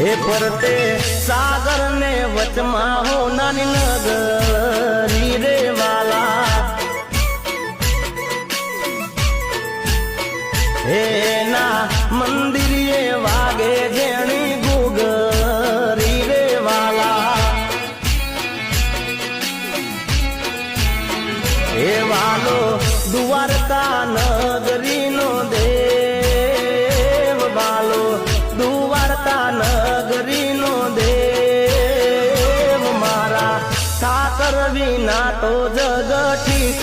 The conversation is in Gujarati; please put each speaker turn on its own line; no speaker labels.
હે પરતે સાગર ને વચમાં હો નાની નગરી રે વાલા. હે ના મંદિરે વાગે જેણી ગુગરી રે વાલા. હે વાલો, દ્વારકા નગરીનો માતા નગરીનો દેવ મારા સાકર વિના તો જગ ઠીક